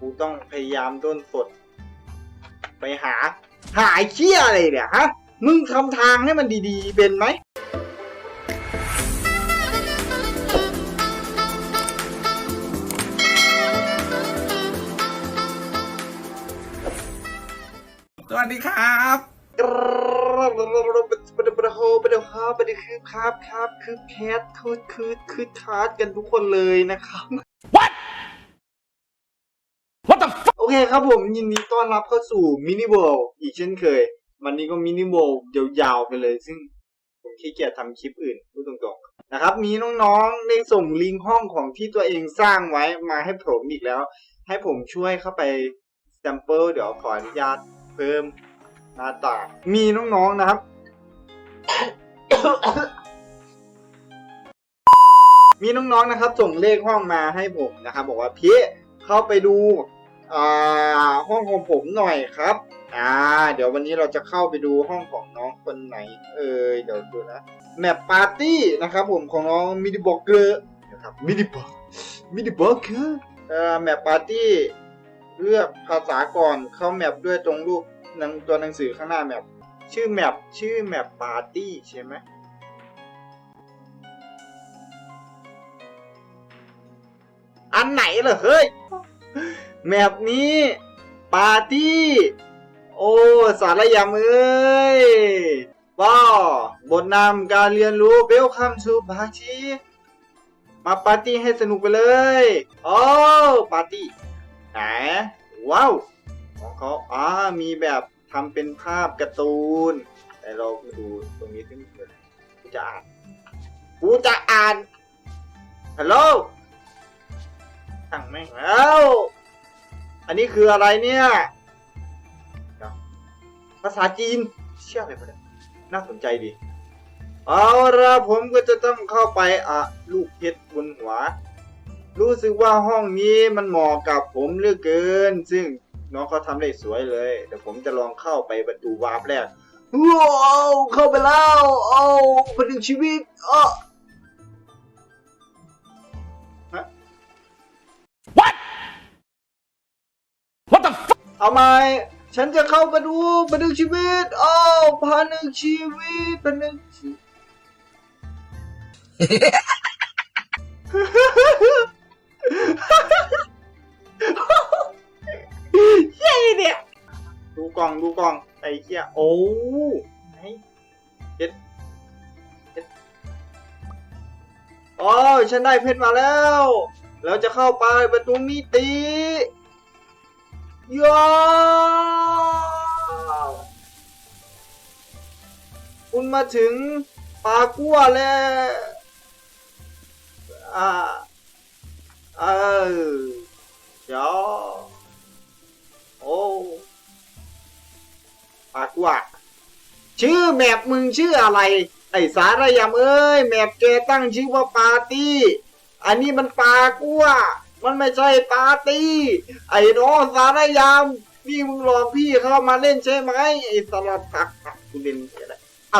กูต้องพยายามด้นสด ไปหา หาไอ้เชี่ยอะไรเนี่ยฮะ มึงทำทางให้มันดีๆ เป็นไหมสวัสดีครับกรับปะดะปะดะปะดะโฮปะดะฮาปะดะคือครับครับคือแคทคือคือคือทาร์ดกันทุกคนเลยนะครับ What What the fuck โอเคครับผมยินดีต้อนรับเข้าสู่มินิ o ว l อีกเช่นเคย วันนี้ก็มินิ o ว l ยาวๆไปเลย ซึ่งผมขี้เกียจทำคลิปอื่นพูดตรงๆนะครับ มีน้องๆได้ส่งลิงก์ห้องของที่ตัวเองสร้างไว้มาให้ผมอีกแล้ว ให้ผมช่วยเข้าไป sample เดี๋ยวขออนุญาตเพิ่มหน้าต่างมีน้องๆนะครับ มีน้องๆนะครับ ส่งเลขห้องมาให้ผมนะครับ บอกว่าพี่เข้าไปดู ห้องของผมหน่อยครับ อ่า เดี๋ยววันนี้เราจะเข้าไปดูห้องของน้องคนไหน เอ่ยเดี๋ยวดูนะแมปปาร์ตี้นะครับผมของน้องมิดิบอกเกอร์นะครับมิดิบอกมิดิบอกเกอร์เอ่อแมปปาร์ตี้เลือกภาษาก่อนเข้าแมปด้วยตรงรูปหนังตัวหนังสือข้างหน้าแมปชื่อแมปชื่อแมปปาร์ตี้ใช่ไหมอันไหนเหรอเฮ้ย แมปนี้ปาร์ตี้ โอ้สารยามเอ้ยว้าบทนำการเรียนรู้เ e ลคัม to ปาร์ตี้มาปาร์ตี้ให้สนุกไปเลยโอ้ปาร์ตี้ไหนว้าวของเขาอ่ามีแบบทำเป็นภาพการ์ตูน แต่เราดูตรงนี้ซึ่งกูจะอ่านกูจะอ่านฮัลโหลสั่งแม่งแล้ว อันนี้คืออะไรเนี่ย ภาษาจีน เชื่ออะไรปะเนี่ยน่าสนใจดี เอาละผมก็จะต้องเข้าไปอะลูกเพชรบนหัว รู้สึกว่าห้องนี้มันเหมาะกับผมเหลือเกิน ซึ่งน้องเขาทำได้สวยเลยเดี๋ยวผมจะลองเข้าไปประตูวาร์ปแรกว้าวเข้าไปแล้วเอาพนึงชีวิตอ้อ What เอาไหมฉันจะเข้าไปดูบันทึกชีวิตอ้าวพานึกชีวิตบันทึกชีวิตเฮ้ยเนี่ยดูกล่องดูกล่องไอ้เหี้ยโอ้ไหนเพชรเพชรอ๋อฉันได้เพชรมาแล้ว แล้วจะเข้าไปประตูมิติ ยาวคุณมาถึงปากัวแล้ว อ่า เออเดี๋ยวโอ้ปากัวชื่อแมปมึงชื่ออะไร ไอสารยำเอ้ย แมปแกตั้งชื่อว่าปาร์ตี้ อันนี้มันปากัว มันไม่ใช่ปาร์ตี้ ไอ้น้องสารยำนี่มึงหลอกพี่เข้ามาเล่นใช่ไหมไอ้สลัดผักกูเล่นแค่ไหนเอ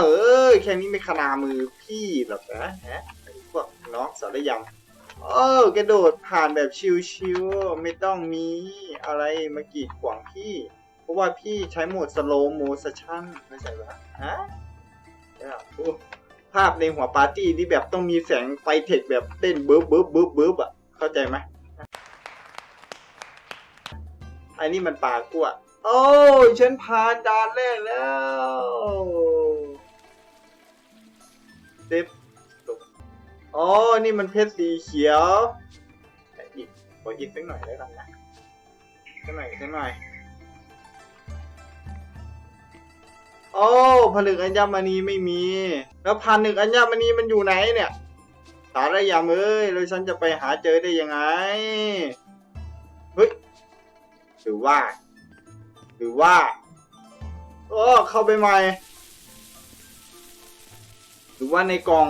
อแค่นี้ไม่ขนามือพี่หรอกนะฮะไอ้พวกน้องสารยำเออกระโดดผ่านแบบชิวๆไม่ต้องมีอะไรมากีดขวางพี่ เพราะว่าพี่ใช้โหมด slow motion ไม่ใช่ปะฮะเนี่ยโอ้ภาพในหัวปาร์ตี้ที่แบบต้องมีแสงไฟเทคแบบเต้นเบิบเบิบเบิบเบิบอะ เข้าใจไหม อ้นี่มันปลากั้วโอ้ยฉันผ่านด่านแรกแล้วเซฟตกอ๋อ นี่มันเพชรสีเขียวแต่อีกขออีกสักหน่อยได้ไหมนะสักหน่อยสักหน่อยโอ้ผลึกอัญมณีไม่มี แล้วพันหนึ่งอัญมณีมันอยู่ไหนเนี่ย สารยามเอ้ยแล้วฉันจะไปหาเจอได้ยังไง หรือว่า หรือว่าโอ้เข้าไปใหม่ หรือว่าในกล่อง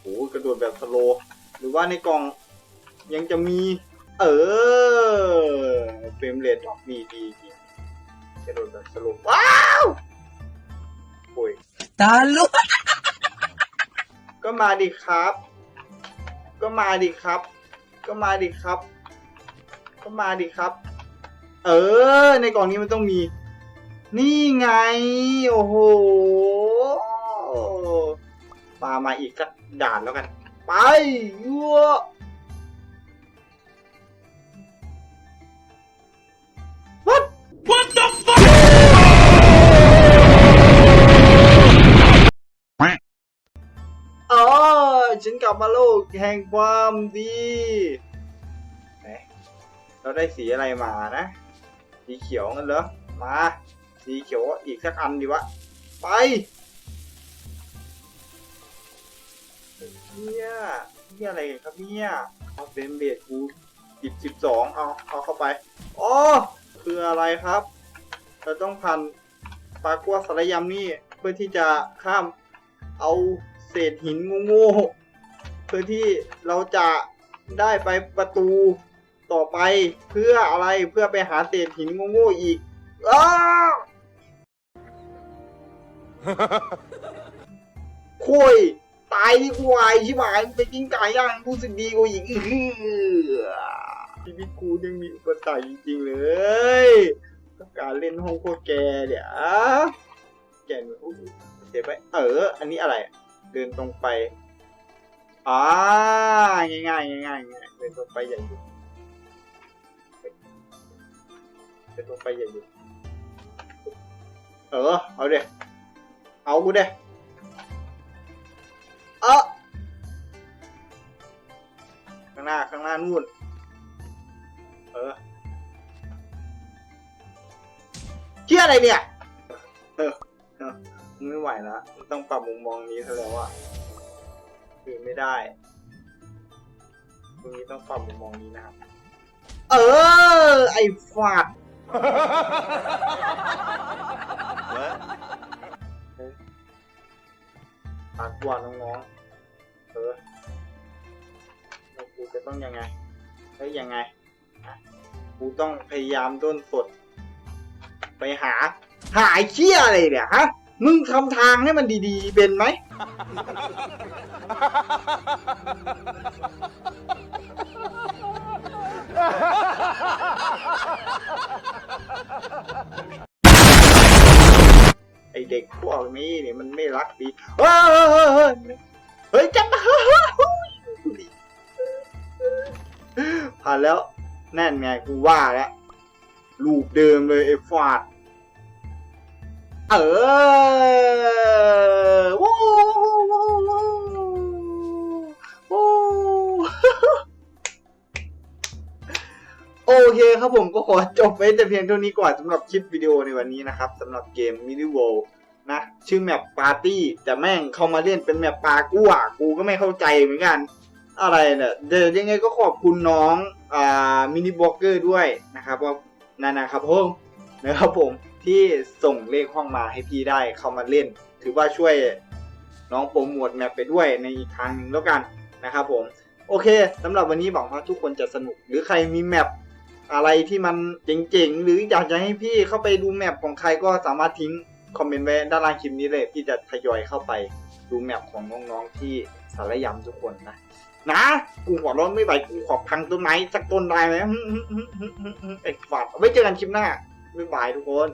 โอ้กระโดดแบบสโลว์หรือว่าในกล่องยังจะมี เออเฟรมเรทดอกดีดีจริงกระโดดแบบสโลว์ว้าวโอ้ย Talo! ก็มาดิครับ ก็มาดิครับ ก็มาดิครับ ก็มาดิครับ เออ ในกล่องนี้มันต้องมี นี่ไง โอ้โหปามาอีกสักด่านแล้วกัน ไปยั่ววัด What the fuck อ๋อฉันกลับมาโลกแห่งความดีไหนเราได้สีอะไรมานะ สีเขียวงั้นเหรอ มา สีเขียวอีกสักอันดีวะ ไปเนี่ยนี่อะไรครับเนี่ยเอาเฟมเบรกูสิบสิบสองเอาเอาเข้าไปอ๋อคืออะไรครับ เราต้องพันปลากัวสารยำนี่เพื่อที่จะข้ามเอาเศษหินโง่ๆเพื่อที่เราจะได้ไปประตู ต่อไปเพื่ออะไรเพื่อไปหาเศษหินโง่ๆอีกอ้าคุยตายดีกว่าไอชิบหายไปกินไก่ย่างรู้สึกดีกว่าอีกเออชีวิตกูยังมีอุปสรรคจริงๆเลยกับการเล่นห้องพวกแกเนี่ยวแกเนี่ยอุ๊ยเสียไปเออ อันนี้อะไร เดินตรงไปอ่าง่ายง่ายง่ายง่ายเดินตรงไปอย่าหยุ เดินตรงไปอย่าหยุดเออ เอาเด็เอากูเด็เออข้างหน้า ข้างหน้านู่นเออเที่ยอะไรเนี่ย เออไม่ไหวแล้วต้องปรับมุมมองนี้ซะแล้วอะคือไม่ได้ตรงนี้ต้องปรับมุมมองนี้นะครับ เออ ไอ้ฟาด ปากกว่าน้องๆเออแล้วกูจะต้องยังไงแล้วยังไงฮะกูต้องพยายามด้นสด ไปหา หายเชี่ยอะไรเนี่ยฮะ มึงทำทางให้มันดีๆ เป็นไหม ไอเด็กพวกนี้เนี่ยมันไม่รักดีเฮ้ยเฮ้ยจับมาผ่านแล้วแน่นไงกูว่าแล้วลูกเดิมเลยไอ้ฟาดเออ ครับผมก็ขอจบไว้แต่เพียงเท่านี้ก่อนสำหรับคลิปวิดีโอในวันนี้นะครับสำหรับเกม Mini World นะชื่อแมปปาร์ตี้แต่แม่งเข้ามาเล่นเป็นแมปปากู้อะกูก็ไม่เข้าใจเหมือนกัน อะไรเนี่ยเดี๋ยวยังไงก็ขอบคุณน้องอ่ามินิบล็อกเกอร์ด้วยนะครับว่านั่นนะครับผมนะครับผมที่ส่งเลขห้องมาให้พี่ได้เข้ามาเล่น ถือว่าช่วยน้องโปรโมทแมปไปด้วยในอีกทางหนึ่งแล้วกันนะครับผม โอเคสำหรับวันนี้หวังว่าทุกคนจะสนุกหรือใครมีแมป อะไรที่มันเจ๋งๆ หรืออยากจะให้พี่เข้าไปดูแมปของใครก็สามารถทิ้งคอมเมนต์ไว้ด้านล่างคลิปนี้เลยพี่จะทยอยเข้าไปดูแมปของน้องๆที่สารยำทุกคนนะ นะกูหัวร้อนไม่ไหวกูขอพังต้นไม้สักต้นได้ไหมไอ้ฝาดไว้เจอกันคลิปหน้าบ๊ายบายทุกคน